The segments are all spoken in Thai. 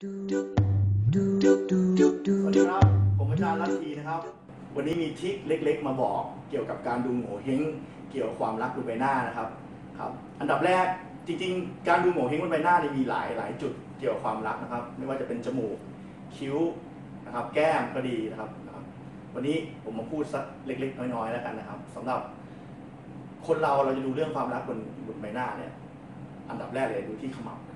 สวัสดีครับ ผมอาจารย์รัตทีนะครับ วันนี้มีทิคเล็กๆ มาบอกเกี่ยวกับการดูโง่เฮงเกี่ยวกับความรักบนใบหน้านะครับครับ อันดับแรกจริงๆ การดูโง่เฮงบนใบหน้าเนี่ยมีหลายหลายจุดเกี่ยวกับความรักนะครับ ไม่ว่าจะเป็นจมูกคิ้วนะครับ แก้มก็ดีนะครับนะครับวันนี้ผมมาพูดสักเล็ก ๆ น้อยๆแล้วกันนะครับสำหรับ คนเราเราจะดูเรื่องความรักบนบนใบหน้าเนี่ย อันดับแรกเลยดูที่ขมับนะ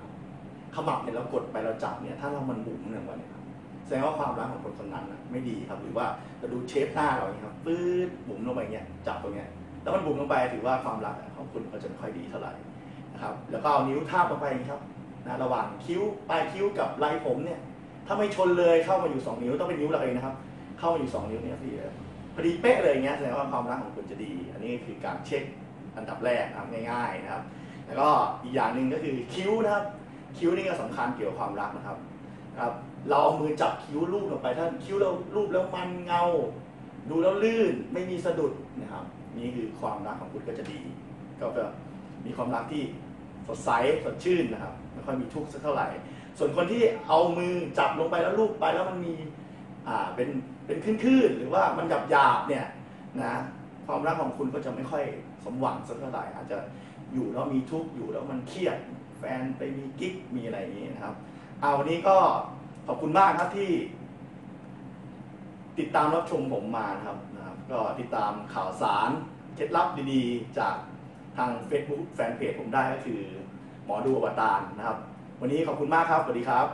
ครับ ขมับเนี่ยเรากดไปเราจับเนี่ยถ้าเรามันบุ๋มเนี่ยวันเนี่ยครับแสดงว่าความรักของคนคนนั้นน่ะไม่ดีครับ หรือว่าเราดูเชฟหน้าเราอย่างเงี้ยครับปื๊ดบุ๋มลงไปเงี้ยจับตรงเนี้ยแล้วมันบุ๋มลงไปถือว่าความรักของคุณก็จะไม่ค่อยดีเท่าไหร่นะครับแล้วก็เอานิ้วทาบลงไปอย่างนี้ครับนะระหว่างคิ้วปลายคิ้วกับไหล่ผมเนี่ยถ้าไม่ชนเลยเข้ามาอยู่สองนิ้วต้องเป็นนิ้วเราเองนะครับ เข้ามาอยู่สองนิ้วเนี่ยพี่พอดีเป๊ะเลยอย่างเงี้ยแสดงว่าความรักของคุณจะดี อันนี้คือการเช็คอันดับแรกนะครับง่ายๆนะครับแล้วก็อีกอย่างหนึ่งก็คือคิ้วนะครับ คิ้วนี่ก็สำคัญเกี่ยวกับความรักนะครับครับเราเอามือจับคิ้วลูบลงไปถ้าคิ้วเราลูบแล้วมันเงา ดูแล้วลื่นไม่มีสะดุดนะครับ นี่คือความรักของคุณก็จะดี ก็จะมีความรักที่สดใสสดชื่นนะครับไม่ค่อยมีทุกข์สักเท่าไหร่ ส่วนคนที่เอามือจับลงไปแล้วลูบไปแล้วมันมีอ่าเป็นเป็นคลื่นๆหรือว่ามันหยาบหยาบๆเนี่ยนะความรักของคุณก็จะไม่ค่อยสมหวังสักเท่าไหร่อาจจะอยู่แล้วมีทุกข์อยู่แล้วมันเครียด แฟนไปมีกิ๊กมีอะไรอย่างนี้นะครับ เอาวันนี้ก็ขอบคุณมากครับที่ ติดตามรับชมผมมานะครับนะครับ ก็ติดตามข่าวสารเคล็ดลับดีๆ จากทาง Facebook แฟนเพจผมได้ก็คือ หมอดูอวตารนะครับ วันนี้ขอบคุณมากครับสวัสดีครับ